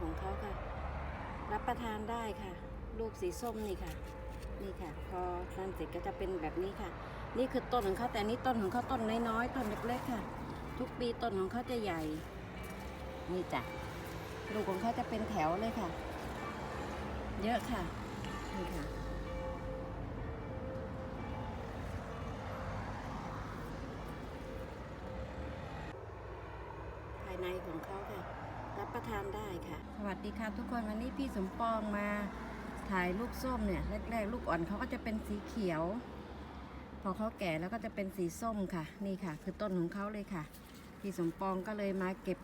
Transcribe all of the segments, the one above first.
ของเขาค่ะ รับประทานได้ค่ะ ลูกสีส้มนี่ค่ะ นี่ค่ะ พอทานเสร็จก็จะเป็นแบบนี้ค่ะ นี่คือต้นของเขาแต่นี่ต้นของเขาต้นน้อยๆต้นเล็กๆค่ะ ทุกปีต้นของเขาจะใหญ่ นี่จ้ะลูกของเขาจะเป็นแถวเลยค่ะ เยอะค่ะนี่ค่ะภายในของเขาค่ะ ประทานได้ค่ะ สวัสดีค่ะทุกคนวันนี้พี่สมปองมาถ่ายลูกส้มเนี่ยแรกๆ ลูกอ่อนเขาก็จะเป็นสีเขียว พอเขาแก่แล้วก็จะเป็นสีส้มค่ะ นี่ค่ะ คือต้นของเขาเลยค่ะ พี่สมปองก็เลยมาเก็บ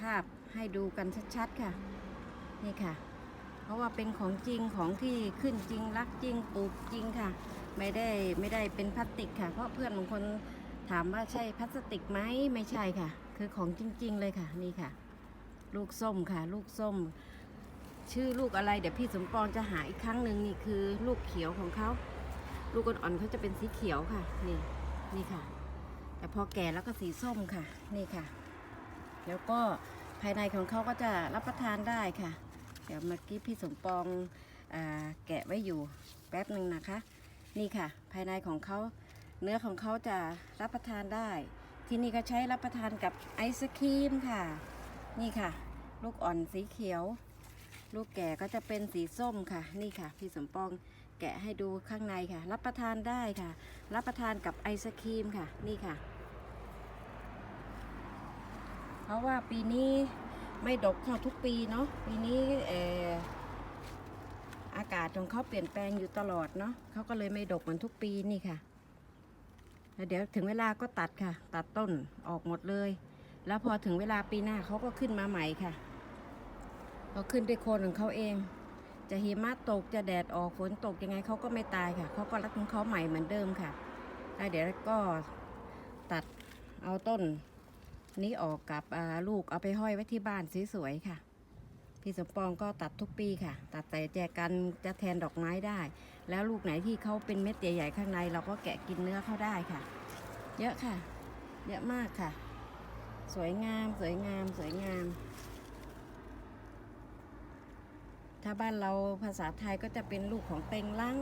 ภาพให้ดูกันชัดๆค่ะ นี่ค่ะ เพราะว่าเป็นของจริงของที่ขึ้นจริงรักจริงปลูกจริงค่ะ ไม่ได้ไม่ได้เป็นพลาสติกค่ะ เพราะเพื่อนบางคนถามว่าใช่พลาสติกไหมไม่ใช่ค่ะ คือของจริง ๆ เลยค่ะ นี่ค่ะ ลูกส้มค่ะ ลูกส้ม ชื่อลูกอะไรเดี๋ยวพี่สมปองจะหาอีกครั้งหนึ่งนี่คือ ลูกเขียวของเขาลูกอ่อนๆเขาจะเป็นสีเขียวค่ะ นี่นี่ค่ะ แต่พอแก่แล้วก็สีส้มค่ะ นี่ค่ะ แล้วก็ภายในของเขาก็จะรับประทานได้ค่ะ เดี๋ยวเมื่อกี้พี่สมปองอแกะไว้อยู่แป๊บหนึ่งนะคะ นี่ค่ะ ภายในของเขาเนื้อของเขาจะรับประทานได้ ที่นี่ก็ใช้รับประทานกับไอศครีมค่ะ นี่ค่ะ ลูกอ่อนสีเขียว ลูกแก่ก็จะเป็นสีส้มค่ะ นี่ค่ะ พี่สมปองแกะให้ดูข้างในค่ะ รับประทานได้ค่ะ รับประทานกับไอศครีมค่ะ นี่ค่ะ เพราะว่าปีนี้ไม่ดกเท่าทุกปีเนาะ ปีนี้เอออากาศของเขาเปลี่ยนแปลงอยู่ตลอดเนาะเขาก็เลยไม่ดกเหมือนทุกปีนี่ค่ะแล้วเดี๋ยวถึงเวลาก็ตัดค่ะ ตัดต้นออกหมดเลย แล้วพอถึงเวลาปีหน้าเขาก็ขึ้นมาใหม่ค่ะเขาขึ้นด้วยโคนของเขาเอง จะหิมะตกจะแดดออกฝนตกยังไงเขาก็ไม่ตายค่ะเขาก็รักของเขาใหม่เหมือนเดิมค่ะแล้วเดี๋ยวก็ตัดเอาต้นนี้ออกกับลูกเอาไปห้อยไว้ที่บ้านสวยๆค่ะ พี่สมปองก็ตัดทุกปีค่ะ ตัดใส่แจกันจะแทนดอกไม้ได้ แล้วลูกไหนที่เขาเป็นเม็ดใหญ่ๆข้างใน เราก็แกะกินเนื้อเขาได้ค่ะ เยอะค่ะ เยอะมากค่ะ สวยงาม สวยงาม สวยงาม ถ้าบ้านเราภาษาไทยก็จะเป็นลูกของเต็งลัง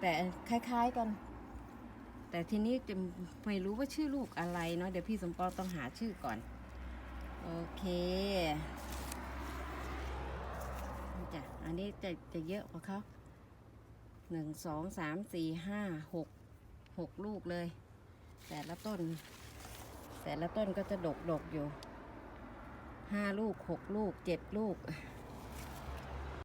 แต่คล้ายๆกัน แต่ทีนี้จะไม่รู้ว่าชื่อลูกอะไรเนาะเดี๋ยวพี่สมปองต้องหาชื่อก่อน โอเคจ้ะอันนี้จะจะเยอะกว่าเขาหนึ่งสองสามสี่ห้าหกหกลูกเลย แต่ละต้น แต่ละต้นก็จะดกดกๆอยู่ห้าลูกหกลูกเจ็ดลูก